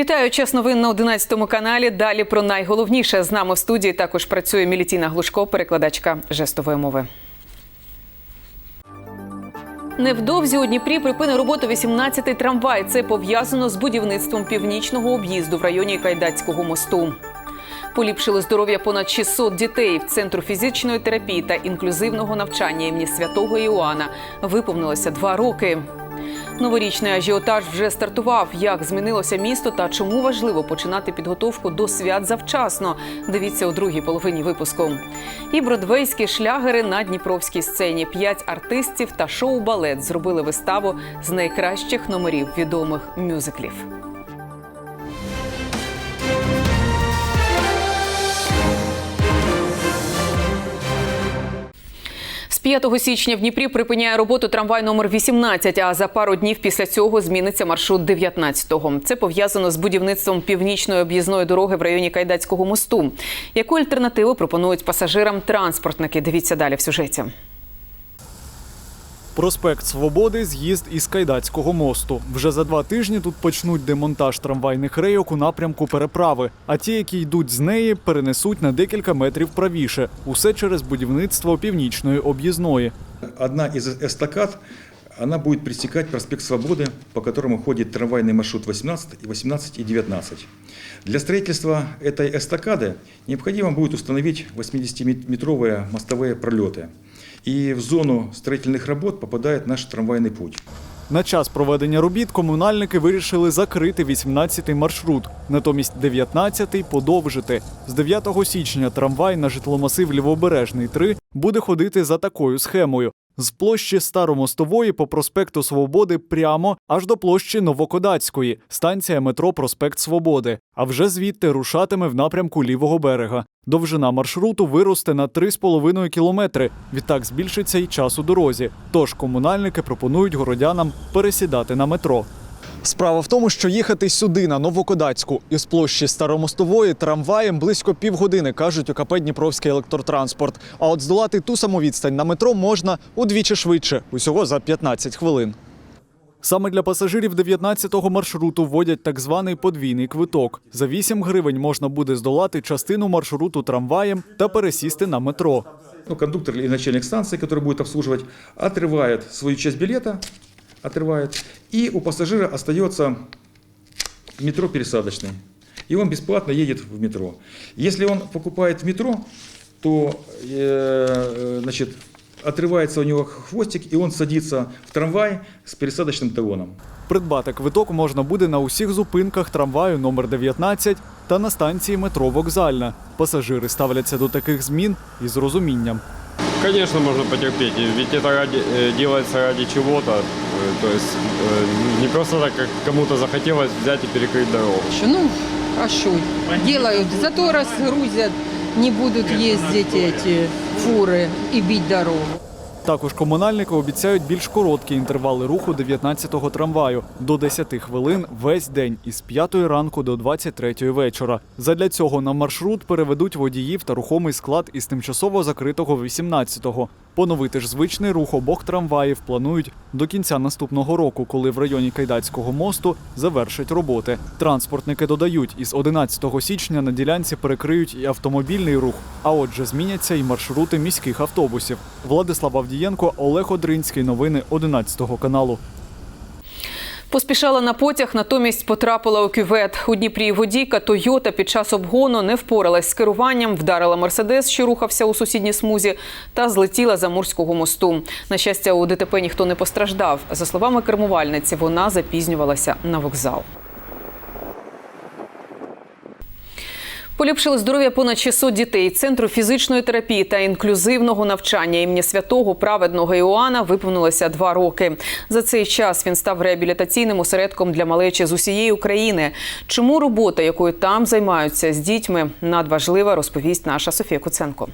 Вітаю час новин на 11 каналі. Далі про найголовніше з нами в студії також працює Мілітіна Глушко, перекладачка жестової мови. Невдовзі у Дніпрі припини роботу 18-й трамвай. Це пов'язано з будівництвом північного об'їзду в районі Кайдацького мосту. Поліпшили здоров'я понад 600 дітей в центру фізичної терапії та інклюзивного навчання імені святого Іоанна. Виповнилося два роки. Новорічний ажіотаж вже стартував. Як змінилося місто та чому важливо починати підготовку до свят завчасно? Дивіться у другій половині випуску. І бродвейські шлягери на дніпровській сцені. П'ять артистів та шоу-балет зробили виставу з найкращих номерів відомих мюзиклів. 5 січня в Дніпрі припиняє роботу трамвай номер 18, а за пару днів після цього зміниться маршрут 19-го. Це пов'язано з будівництвом північної об'їзної дороги в районі Кайдацького мосту. Яку альтернативу пропонують пасажирам транспортники? Дивіться далі в сюжеті. Проспект Свободи, з'їзд із Кайдацького мосту. Вже за два тижні тут почнуть демонтаж трамвайних рейок у напрямку переправи. А ті, які йдуть з неї, перенесуть на декілька метрів правіше. Усе через будівництво північної об'їзної. Одна из эстакад, она будет пресекать проспект Свободы, по которому ходит трамвайный маршрут 18, и 18 и 19. Для строительства этой эстакады необходимо будет установить 80-метровые мостовые пролеты. И в зону строительных работ попадает наш трамвайный путь. На час проведення робіт комунальники вирішили закрити 18-й маршрут, натомість 19-й подовжити. З 9 січня трамвай на житломасив Лівобережний 3 буде ходити за такою схемою. З площі Старомостової по проспекту Свободи прямо аж до площі Новокодацької, станція метро Проспект Свободи. А вже звідти рушатиме в напрямку лівого берега. Довжина маршруту виросте на 3,5 кілометри. Відтак збільшиться й час у дорозі. Тож комунальники пропонують городянам пересідати на метро. Справа в тому, що їхати сюди на Новокодацьку із площі Старомостової трамваєм близько півгодини, кажуть у КП Дніпровський електротранспорт. А от здолати ту саму відстань на метро можна удвічі швидше, усього за 15 хвилин. Саме для пасажирів 19-го маршруту вводять так званий подвійний квиток. За 8 гривень можна буде здолати частину маршруту трамваєм та пересісти на метро. Ну, кондуктор или начальник станции, который будет обслуживать, отрывает свою часть билета, отрывает, и у пассажира остается метро пересадочный. И он бесплатно едет в метро. Если он покупает в метро, то э, значит, отрывается у него хвостик, и он садится в трамвай с пересадочным талоном. Придбати квиток можна буде на усіх зупинках трамваю номер 19 та на станції метро Вокзальна. Пасажири ставляться до таких змін із розумінням. Конечно, можно потерпеть, ведь это ради, э, делается ради чего-то. Э, То есть э, не просто так, как кому-то захотелось взять и перекрыть дорогу. Что, Ну, а что делают? Зато разгрузят, не будут ездить эти фуры и бить дорогу. Також комунальники обіцяють більш короткі інтервали руху 19-го трамваю до 10 хвилин весь день із 5 ранку до 23 вечора. Задля цього на маршрут переведуть водіїв та рухомий склад із тимчасово закритого 18-го. Поновити ж звичний рух обох трамваїв планують до кінця наступного року, коли в районі Кайдацького мосту завершать роботи. Транспортники додають, із 11 січня на ділянці перекриють і автомобільний рух, а отже, зміняться і маршрути міських автобусів. Владислав Авдієнко, Олег Одринський. Новини 11 каналу. Поспішала на потяг, натомість потрапила у кювет. У Дніпрі водійка Тойота під час обгону не впоралась з керуванням, вдарила Мерседес, що рухався у сусідній смузі, та злетіла за Мурського мосту. На щастя, у ДТП ніхто не постраждав. За словами кермувальниці, вона запізнювалася на вокзал. Поліпшили здоров'я понад 600 дітей. Центру фізичної терапії та інклюзивного навчання імені святого праведного Іоанна виповнилося два роки. За цей час він став реабілітаційним осередком для малечі з усієї України. Чому робота, якою там займаються з дітьми, надважлива, розповість наша Софія Куценко.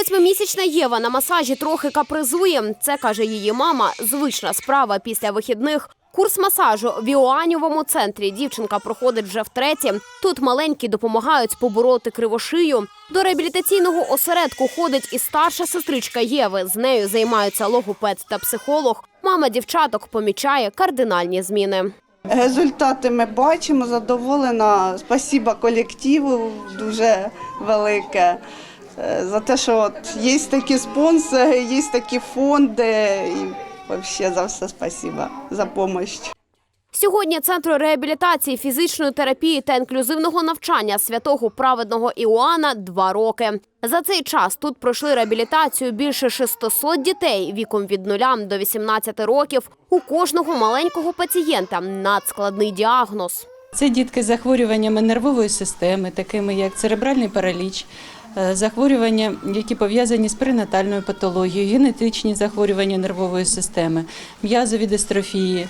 Восьмимісячна Єва на масажі трохи капризує. Це каже її мама. Звична справа після вихідних. Курс масажу в Іоаннівому центрі дівчинка проходить вже втретє. Тут маленькі допомагають побороти кривошию. До реабілітаційного осередку ходить і старша сестричка Єви. З нею займаються логопед та психолог. Мама дівчаток помічає кардинальні зміни. Результати ми бачимо, задоволена. Спасіба колективу дуже велике за те, що от є такі спонсори, є такі фонди. І взагалі за все спасіба за допомогу. Сьогодні центру реабілітації, фізичної терапії та інклюзивного навчання святого праведного Іоанна два роки. За цей час тут пройшли реабілітацію більше 600 дітей віком від 0 до 18 років. У кожного маленького пацієнта надскладний діагноз. Це дітки з захворюваннями нервової системи, такими як церебральний параліч, е, захворювання, які пов'язані з перинатальною патологією, генетичні захворювання нервової системи, м'язові дистрофії,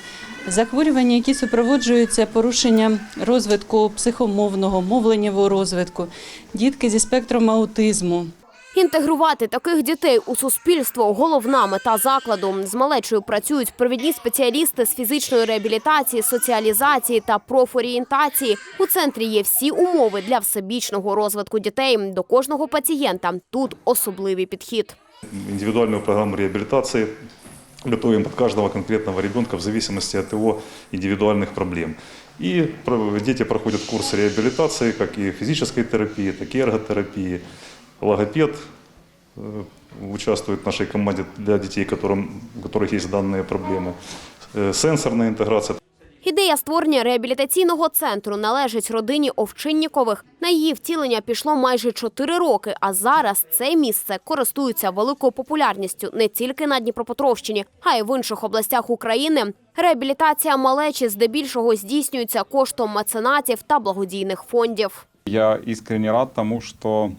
захворювання, які супроводжуються порушенням розвитку психомовного, мовленнєвого розвитку, дітки зі спектром аутизму. Інтегрувати таких дітей у суспільство головна мета закладу. З малечою працюють провідні спеціалісти з фізичної реабілітації, соціалізації та профорієнтації. У центрі є всі умови для всебічного розвитку дітей. До кожного пацієнта тут особливий підхід. индивидуальную программу реабилитации готовим под каждого конкретного ребенка в зависимости от его индивидуальных проблем. Про- дети проходят курс реабилитации, как и физической терапии, так и эрготерапии Логопед э, участвует в нашей команде для детей, которым, у которых есть данные проблемы. Э, Сенсорная интеграция, Ідея створення реабілітаційного центру належить родині Овчиннікових. На її втілення пішло майже чотири роки. А зараз це місце користується великою популярністю не тільки на Дніпропетровщині, а й в інших областях України. Реабілітація малечі здебільшого здійснюється коштом меценатів та благодійних фондів. Я искренне рад тому, что э,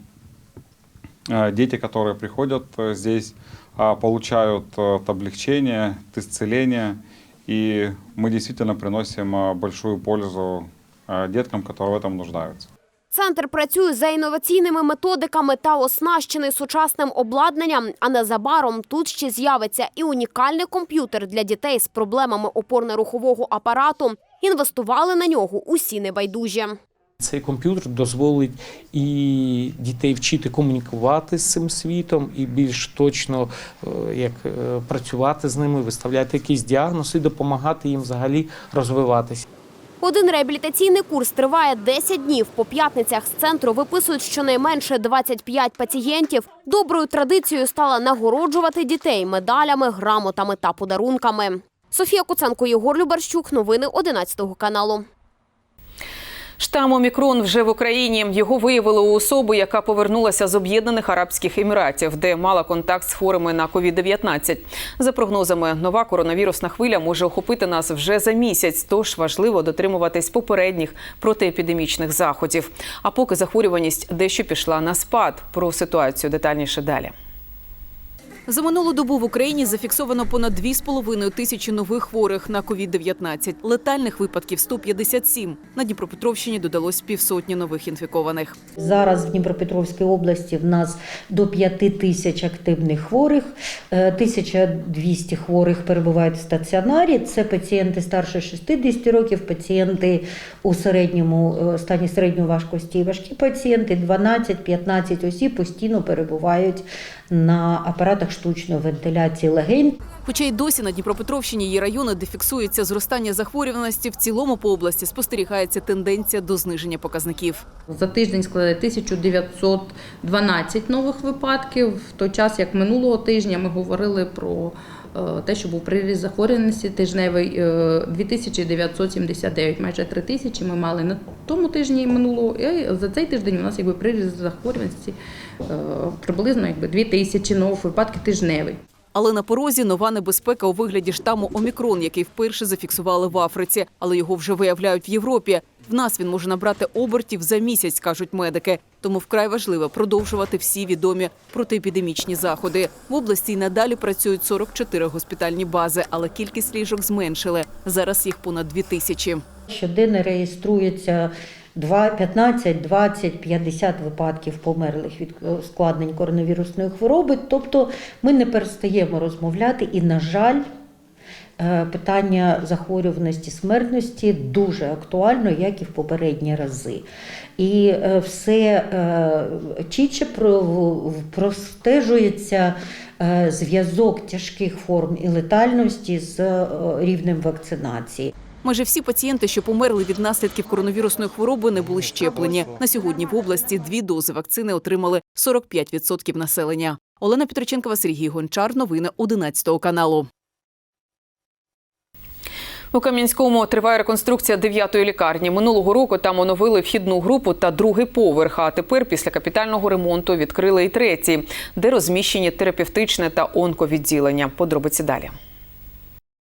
дети, которые приходят э, здесь, а, получают э, от облегчение, от исцеления, и мы действительно приносим э, большую пользу э, деткам, которые в этом нуждаются. Центр працює за інноваційними методиками та оснащений сучасним обладнанням. А незабаром тут ще з'явиться і унікальний комп'ютер для дітей з проблемами опорно-рухового апарату. Інвестували на нього усі небайдужі. Цей комп'ютер дозволить і дітей вчити комунікувати з цим світом, і більш точно е, як е, працювати з ними, виставляти якісь діагнози допомагати їм взагалі розвиватися. Один реабілітаційний курс триває 10 днів. По п'ятницях з центру виписують щонайменше 25 пацієнтів. Доброю традицією стала нагороджувати дітей медалями, грамотами та подарунками. Софія Куценко, Єгор Любарщук. Новини 11 каналу. Штам Омікрон вже в Україні. Його виявили у особи, яка повернулася з Об'єднаних Арабських Еміратів, де мала контакт з хворими на COVID-19. За прогнозами, нова коронавірусна хвиля може охопити нас вже за місяць. Тож важливо дотримуватись попередніх протиепідемічних заходів. А поки захворюваність дещо пішла на спад. Про ситуацію детальніше далі. За минулу добу в Україні зафіксовано понад 2,5 тисячі нових хворих на COVID-19. Летальних випадків 157. На Дніпропетровщині додалось півсотні нових інфікованих. Зараз в Дніпропетровській області в нас до 5 тисяч активних хворих, Е, 1200 хворих перебувають в стаціонарі. Це пацієнти старше 60 років, пацієнти у середньому е, стані середньої важкості і важкі пацієнти. 12-15 осіб постійно перебувають на апаратах штучної вентиляції легень. Хоча й досі на Дніпропетровщині її райони, де фіксується зростання захворюваності, в цілому по області спостерігається тенденція до зниження показників. За тиждень складає 1912 нових випадків. В той час, як минулого тижня, ми говорили про те, що був приріст захворюваності тижневий е, 2979, майже 3 тисячі ми мали на тому тижні минулого. І за цей тиждень у нас якби приріст захворюваності е, приблизно якби 2 тисячі нових випадків тижневий. Але на порозі нова небезпека у вигляді штаму Омікрон, який вперше зафіксували в Африці, але його вже виявляють в Європі. В нас він може набрати обертів за місяць, кажуть медики. Тому вкрай важливо продовжувати всі відомі протиепідемічні заходи. В області й надалі працюють 44 госпітальні бази, але кількість ліжок зменшили. Зараз їх понад 2 тисячі. Щоденно реєструється два- 15, 20, 50 випадків померлих від ускладнень коронавірусної хвороби. Тобто ми не перестаємо розмовляти і, на жаль, е, питання захворюваності смертності дуже актуально, як і в попередні рази. І е, все е, чітче простежується е, зв'язок тяжких форм і летальності з е, рівнем вакцинації. Майже всі пацієнти, що померли від наслідків коронавірусної хвороби, не були щеплені. На сьогодні в області дві дози вакцини отримали 45% населення. Олена Петриченкова, Сергій Гончар. Новини 11 каналу. У Кам'янському триває реконструкція дев'ятої лікарні. Минулого року там оновили вхідну групу та другий поверх. А тепер, після капітального ремонту, відкрили і третій, де розміщені терапевтичне та онковідділення. Подробиці далі.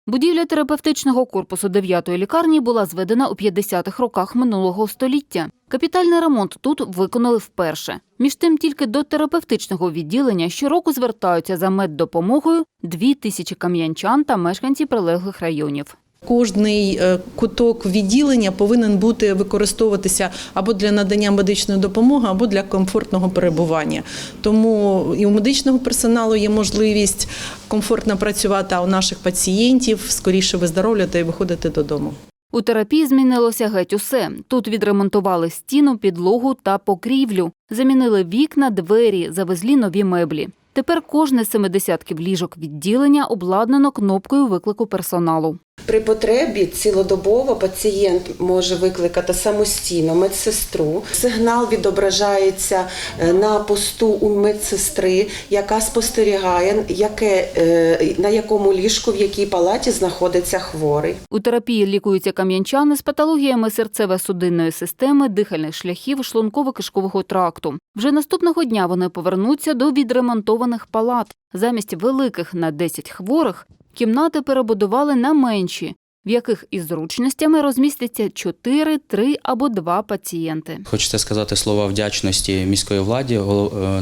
Будівля терапевтичного корпусу 9-ї лікарні була зведена у 50-х роках минулого століття. Капітальний ремонт тут виконали вперше. Між тим, тільки до терапевтичного відділення щороку звертаються за меддопомогою дві тисячі кам'янчан та мешканці прилеглих районів. Кожний е, куток відділення повинен бути використовуватися або для надання медичної допомоги, або для комфортного перебування. Тому і у медичного персоналу є можливість комфортно працювати, а у наших пацієнтів скоріше виздоровлювати і виходити додому. У терапії змінилося геть усе. Тут відремонтували стіну, підлогу та покрівлю, замінили вікна, двері, завезли нові меблі. Тепер кожне з семидесятків ліжок відділення обладнано кнопкою виклику персоналу. При потребі цілодобово пацієнт може викликати самостійно медсестру. Сигнал відображається е, на посту у медсестри, яка спостерігає, яке, е, на якому ліжку, в якій палаті знаходиться хворий. У терапії лікуються кам'янчани з патологіями серцево-судинної системи, дихальних шляхів, шлунково-кишкового тракту. Вже наступного дня вони повернуться до відремонтованих палат. Замість великих на 10 хворих кімнати перебудували на менші, в яких із зручностями розміститься 4, 3 або 2 пацієнти. Хочеться сказати слова вдячності міської владі, е,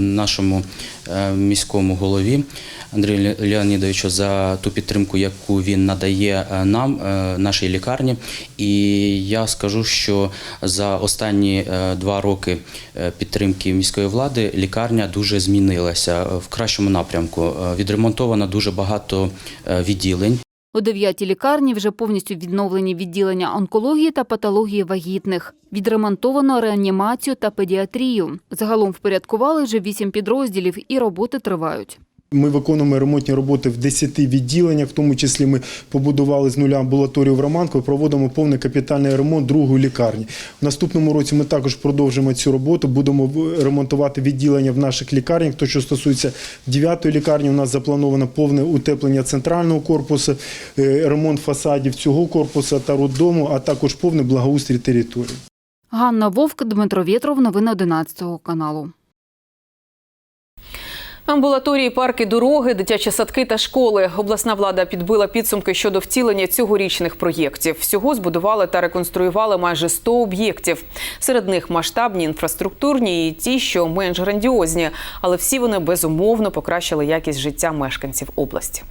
нашому е, міському голові Андрію Леонідовичу за ту підтримку, яку він надає е, нам, нашій лікарні. І я скажу, що за останні два роки підтримки міської влади лікарня дуже змінилася в кращому напрямку. Відремонтовано дуже багато відділень. У дев'ятій лікарні вже повністю відновлені відділення онкології та патології вагітних. Відремонтовано реанімацію та педіатрію. Загалом впорядкували вже вісім підрозділів і роботи тривають. Ми виконуємо ремонтні роботи в 10 відділеннях, в тому числі ми побудували з нуля амбулаторію в Романкові, проводимо повний капітальний ремонт другої лікарні. В наступному році ми також продовжимо цю роботу, будемо ремонтувати відділення в наших лікарнях. То, що стосується 9-ї лікарні, у нас заплановано повне утеплення центрального корпусу, е, ремонт фасадів цього корпусу та роддому, а також повний благоустрій території. Ганна Вовк, Дмитро Вєтров. Новини 11 каналу. Амбулаторії, парки, дороги, дитячі садки та школи. Обласна влада підбила підсумки щодо втілення цьогорічних проєктів. Всього збудували та реконструювали майже 100 об'єктів. Серед них масштабні, інфраструктурні і ті, що менш грандіозні. Але всі вони безумовно покращили якість життя мешканців області.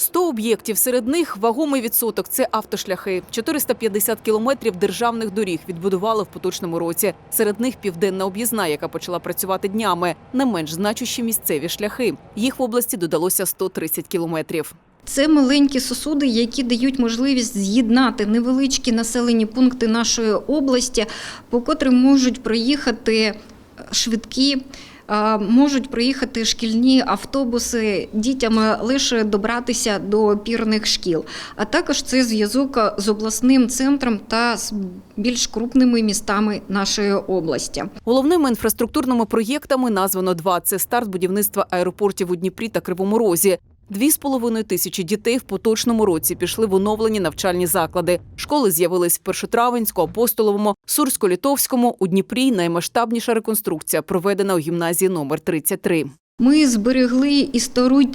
100 об'єктів, серед них вагомий відсоток – це автошляхи. 450 кілометрів державних доріг відбудували в поточному році. Серед них південна об'їзна, яка почала працювати днями. Не менш значущі місцеві шляхи. Їх в області додалося 130 кілометрів. Це маленькі сосуди, які дають можливість з'єднати невеличкі населені пункти нашої області, по котрим можуть проїхати швидкі. Можуть проїхати шкільні автобуси дітям лише добратися до опірних шкіл, а також це зв'язок з обласним центром та з більш крупними містами нашої області. Головними інфраструктурними проєктами названо два. Це старт будівництва аеропортів у Дніпрі та Кривому Розі. Дві з половиною тисячі дітей в поточному році пішли в оновлені навчальні заклади. Школи з'явились в Першотравенську, Апостоловому, Сурсько-Літовському. У Дніпрі наймасштабніша реконструкція проведена у гімназії номер 33. Ми зберегли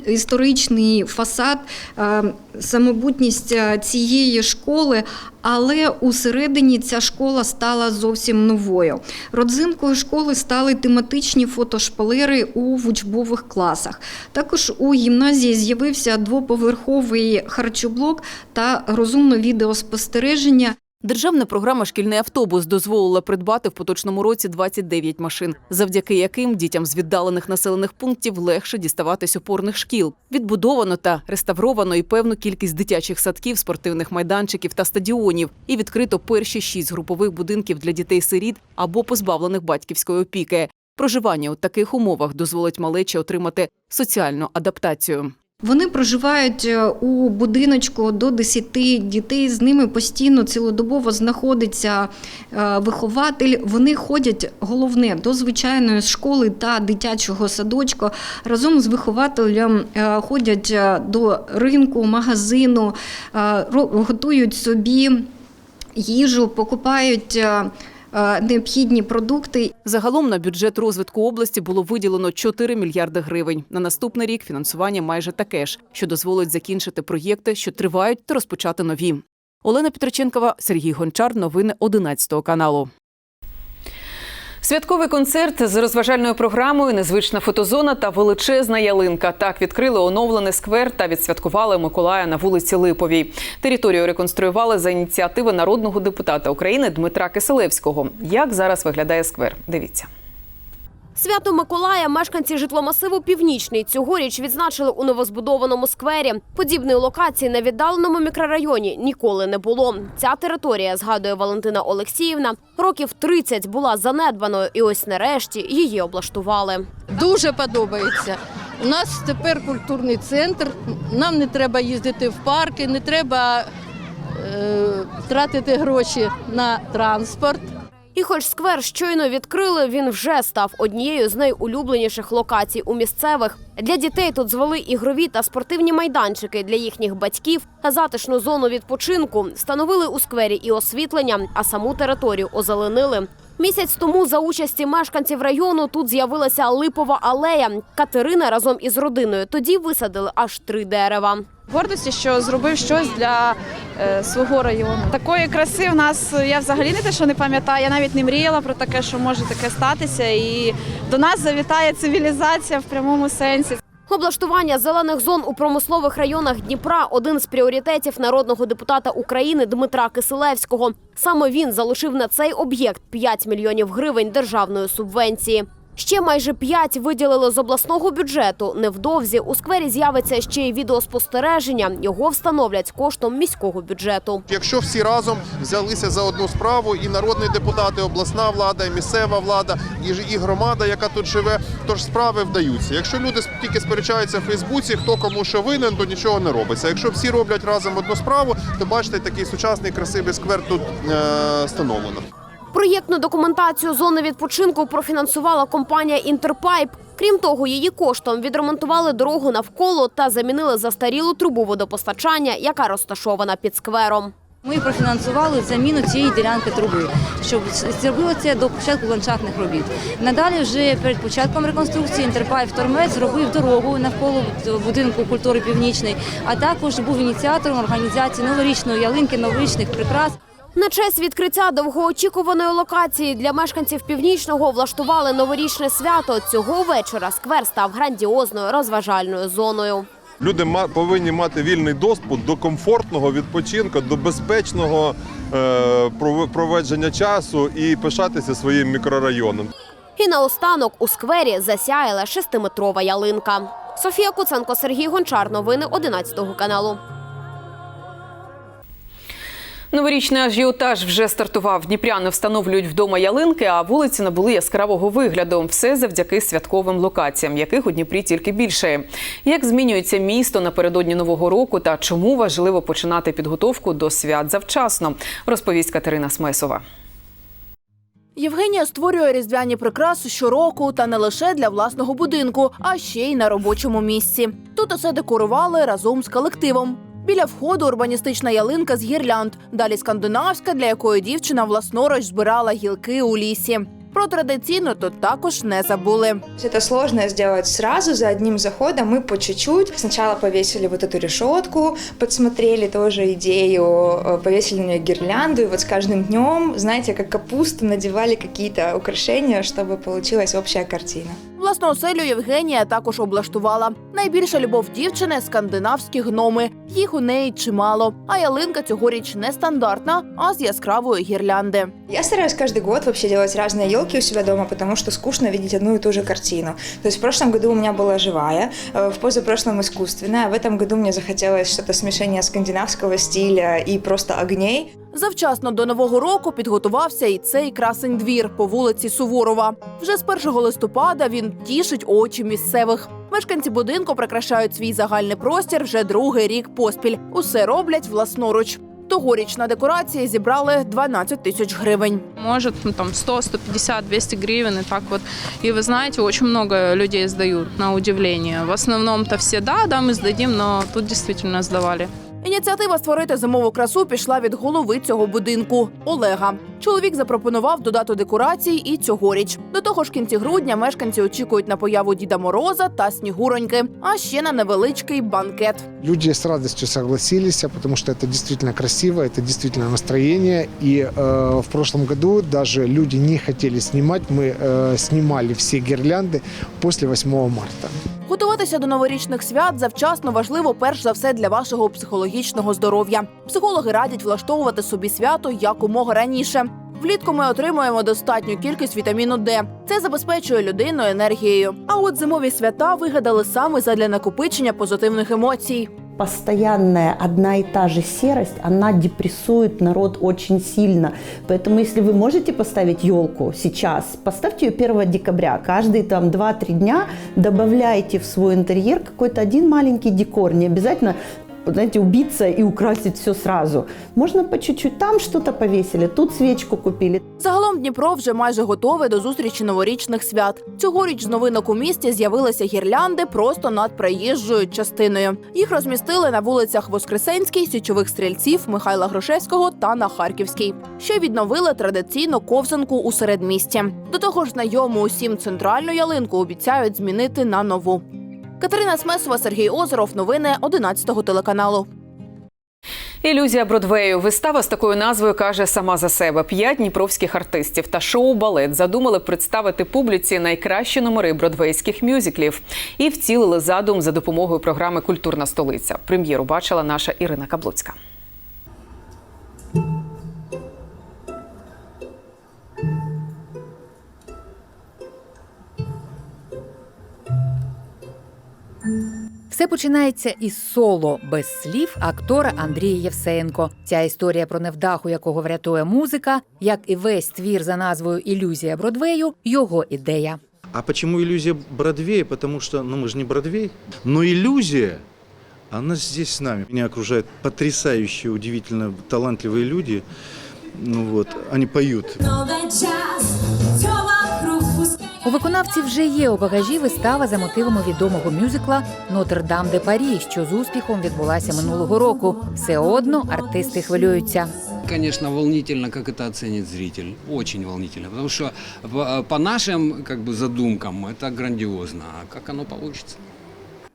історичний фасад, е, самобутність е, цієї школи, але усередині ця школа стала зовсім новою. Родзинкою школи стали тематичні фотошпалери у учбових класах. Також у гімназії з'явився двоповерховий харчоблок та розумне відеоспостереження. Державна програма Шкільний автобус дозволила придбати в поточному році 29 машин, завдяки яким дітям з віддалених населених пунктів легше діставатись опорних шкіл. Відбудовано та реставровано і певну кількість дитячих садків, спортивних майданчиків та стадіонів. І відкрито перші шість групових будинків для дітей-сиріт або позбавлених батьківської опіки. Проживання у таких умовах дозволить малечі отримати соціальну адаптацію. Вони проживають е, у будиночку до 10 дітей. З ними постійно цілодобово знаходиться е, вихователь. Вони ходять головне до звичайної школи та дитячого садочку. Разом з вихователем е, ходять до ринку, магазину, готують собі їжу, покупають. Е, Необхідні продукти Загалом на бюджет розвитку області було виділено 4 мільярди гривень. На наступний рік фінансування майже таке ж, що дозволить закінчити проєкти, що тривають, та розпочати нові. Олена Петроченкова, Сергій Гончар. Новини 11 каналу. Святковий концерт з розважальною програмою, незвична фотозона та величезна ялинка. Так відкрили оновлений сквер та відсвяткували Миколая на вулиці Липовій. Територію реконструювали за ініціативи народного депутата України Дмитра Киселевського. Як зараз виглядає сквер? Дивіться. Свято Миколая мешканці житломасиву Північний цьогоріч відзначили у новозбудованому сквері. Подібної локації на віддаленому мікрорайоні ніколи не було. Ця територія, згадує Валентина Олексіївна, років 30 була занедбаною, і ось нарешті її облаштували. Дуже подобається. У нас тепер культурний центр. Нам не треба їздити в парки, не треба е, тратити гроші на транспорт. І хоч сквер щойно відкрили, він вже став однією з найулюбленіших локацій у місцевих. Для дітей тут звели ігрові та спортивні майданчики для їхніх батьків затишну зону відпочинку. Встановили у сквері і освітлення, а саму територію озеленили. Місяць тому за участі мешканців району тут з'явилася липова алея. Катерина разом із родиною тоді висадили аж три дерева. Гордості, що зробив щось для е, свого району. Такої краси в нас я взагалі не те, що не пам'ятаю. Я навіть не мріяла про таке, що може таке статися. І до нас завітає цивілізація в прямому сенсі. Облаштування зелених зон у промислових районах Дніпра один з пріоритетів народного депутата України Дмитра Киселевського. Саме він залишив на цей об'єкт 5 мільйонів гривень державної субвенції. Ще майже 5 виділили з обласного бюджету. Невдовзі у сквері з'явиться ще й відеоспостереження. Його встановлять коштом міського бюджету. Якщо всі разом взялися за одну справу, і народні депутати, обласна влада, і місцева влада, і, громада, яка тут живе, то ж справи вдаються. Якщо люди тільки сперечаються в Фейсбуці, хто кому що винен, то нічого не робиться. Якщо всі роблять разом одну справу, то бачите, такий сучасний красивий сквер тут е, встановлено. Проєктну документацію зони відпочинку профінансувала компанія Інтерпайп. Крім того, її коштом відремонтували дорогу навколо та замінили застарілу трубу водопостачання, яка розташована під сквером. Ми профінансували заміну цієї ділянки труби, щоб це до початку ландшафтних робіт. Надалі, вже перед початком реконструкції Інтерпайп Тормець зробив дорогу навколо будинку культури північний, а також був ініціатором організації новорічної ялинки, новорічних прикрас. На честь відкриття довгоочікуваної локації для мешканців північного влаштували новорічне свято. Цього вечора сквер став грандіозною розважальною зоною. Люди повинні мати вільний доступ до комфортного відпочинку, до безпечного е, пров- проведження часу і пишатися своїм мікрорайоном. І наостанок у сквері засяяла шестиметрова ялинка. Софія Куценко, Сергій Гончар. Новини 11 каналу. Новорічний ажіотаж вже стартував. Дніпряни встановлюють вдома ялинки, а вулиці набули яскравого вигляду. Все завдяки святковим локаціям, яких у Дніпрі тільки більше. Як змінюється місто напередодні нового року та чому важливо починати підготовку до свят завчасно, розповість Катерина Смесова. Євгенія створює різдвяні прикраси щороку та не лише для власного будинку, а ще й на робочому місці. Тут усе декорували разом з колективом. Біля входу урбаністична ялинка з гірлянд, далі скандинавська, для якої дівчина власноруч збирала гілки у лісі. Про традиційну тут також не забули. Это сложно сделать сразу, за одним заходом, мы по чуть-чуть. Сначала повесили вот эту решетку, подсмотрели тоже идею, э, повесили на нее гирлянду, и вот с каждым днем, знаете, как капусту надевали какие-то украшения, чтобы получилась общая картина. Власну оселю Євгенія також облаштувала. Найбільша любов дівчини скандинавські гноми. Їх у неї чимало. А ялинка цьогоріч не стандартна, а з яскравої гірлянди. Я стараюсь каждый год вообще делать разные елки у себя дома, потому что скучно видеть одну и ту же картину. То есть в прошлом году у меня была живая, э, в позапрошлом искусственная, а в этом году мне захотелось что-то смешение скандинавского стиля и просто огней. Завчасно до нового року підготувався і цей красень двір по вулиці Суворова. Вже з 1 листопада він тішить очі місцевих. Мешканці будинку прикрашають свій загальний простір вже другий рік поспіль. Усе роблять власноруч. Тогоріч на декорації зібрали 12 тисяч гривень. Может, ну, там 100, 150, 200 гривен и так вот. И вы знаете, очень много людей сдают, на удивление. В основном-то все, да, да, мы сдадим, но тут действительно сдавали. Ініціатива створити зимову красу пішла від голови цього будинку Олега. Чоловік запропонував додати декорацій і цьогоріч. До того ж, в кінці грудня мешканці очікують на появу Діда Мороза та Снігуроньки, а ще на невеличкий банкет. Люди с радостью согласились, потому что это действительно красиво, это действительно настроение. И э, в прошлом году даже люди не хотели снимать, мы э, снимали все гирлянды после 8 марта. Готуватися до новорічних свят завчасно важливо перш за все для вашого психологічного здоров'я. Психологи радять влаштовувати собі свято якомога раніше. Влітку ми отримуємо достатню кількість вітаміну Д. Це забезпечує людину енергією. А от зимові свята вигадали саме задля накопичення позитивних емоцій Постоянная одна и та же серость, она депрессует народ очень сильно. Поэтому если вы можете поставить елку сейчас, поставьте ее 1 декабря. Каждые там 2-3 дня добавляйте в свой интерьер какой-то один маленький декор. Не обязательно знаете, убиться и украсить все сразу. Можно по чуть-чуть. Там что-то повесили, тут свечку купили. Загалом Дніпро вже майже готовий до зустрічі новорічних свят. Цьогоріч з новинок у місті з'явилися гірлянди просто над проїжджою частиною. Їх розмістили на вулицях Воскресенській, Січових стрільців, Михайла Грушевського та на Харківській. Ще відновили традиційну ковзанку у середмісті. До того ж, знайому усім центральну ялинку обіцяють змінити на нову. Катерина Смесова, Сергій Озеров. Новини 11 телеканалу. Ілюзія Бродвею. Вистава з такою назвою каже сама за себе. П'ять дніпровських артистів та шоу-балет задумали представити публіці найкращі номери бродвейських мюзиклів і вцілили задум за допомогою програми Культурна столиця. Прем'єру бачила наша Ірина Каблуцька. Все починається із соло без слів актора Андрія Євсеєнко. Ця історія про невдаху, якого врятує музика, як і весь твір за назвою Ілюзія Бродвею, його ідея. А почему иллюзия Бродвея? Потому что, ну мы же не Бродвей, но иллюзия, она здесь с нами. Меня окружают потрясающие, удивительно талантливые люди. Ну вот, они поют. У виконавців вже є у багажі вистава за мотивами відомого мюзикла Нотр-Дам де Парі, що з успіхом відбулася минулого року. Все одно артисти хвилюються. Конечно, волнительно, как это оценит зритель. Очень волнительно. Потому что по, по нашим как бы, задумкам это грандиозно. А как оно получится?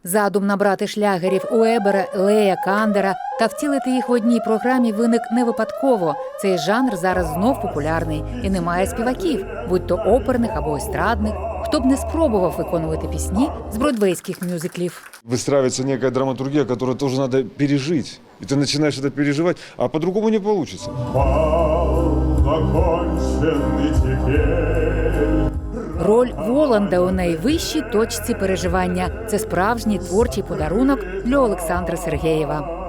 Задум набрати шлягерів Уебера, Лея, Кандера та втілити їх в одній програмі виник не випадково. Цей жанр зараз знов популярний і немає співаків, будь то оперних або естрадних. Хто б не спробував виконувати пісні з бродвейських мюзиклів. Выстраивается некая драматургия, которую тоже надо пережить. И ты начинаешь это переживать, а по-другому не получится. Роль Воланда у найвищій точці переживання це справжній творчий подарунок для Олександра Сергеєва.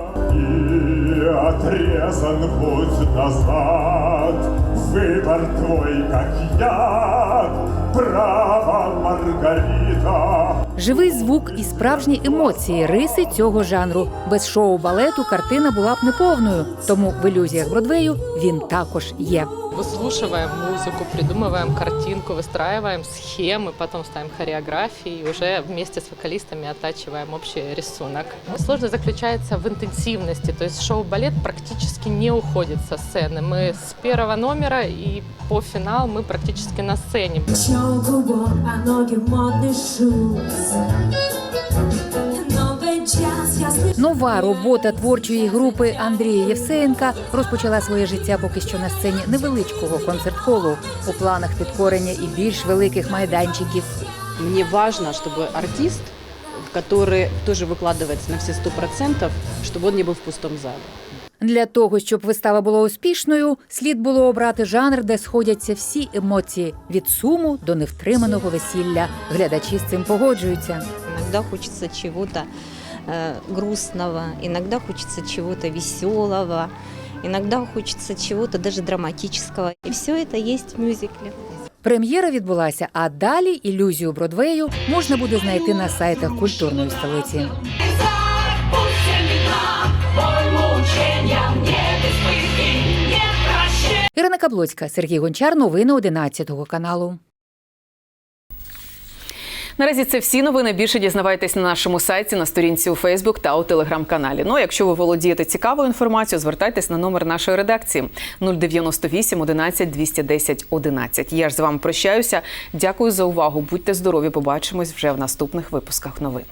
отрезан путь назад. Выбор твой, как яд, право Маргарита. Живий звук і справжні емоції риси цього жанру. Без шоу балету картина була б неповною. Тому в ілюзіях Бродвею він також є. выслушиваем музыку, придумываем картинку, выстраиваем схемы, потом ставим хореографии и уже вместе с вокалистами оттачиваем общий рисунок. Сложность заключается в интенсивности, то есть шоу-балет практически не уходит со сцены. Мы с первого номера и по финал мы практически на сцене. а ноги модный шуз. Новый час, я слышу Нова робота творчої групи Андрія Євсеєнка розпочала своє життя поки що на сцені невеличкого концерт-холу. У планах підкорення і більш великих майданчиків. Мне важно, чтобы артист, который тоже выкладывается на все сто процентов, чтобы он не был в пустом зале. Для того, щоб вистава була успішною, слід було обрати жанр, де сходяться всі емоції від суму до невтриманого весілля. Глядачі з цим погоджуються. Иногда хочется чего-то э, грустного, иногда хочется чего-то веселого, иногда хочется чего-то даже драматического. И все это есть в мюзикле. Прем'єра відбулася, а далі ілюзію Бродвею можна буде знайти на сайтах культурної столиці. Ірина Каблоцька, Сергій Гончар. Новини 11 каналу. Наразі це всі новини. Більше дізнавайтесь на нашому сайті, на сторінці у Фейсбук та у телеграм-каналі. Ну, а якщо ви володієте цікавою інформацією, звертайтесь на номер нашої редакції 098 11 210 11. Я ж з вами прощаюся. Дякую за увагу. Будьте здорові. Побачимось вже в наступних випусках новин.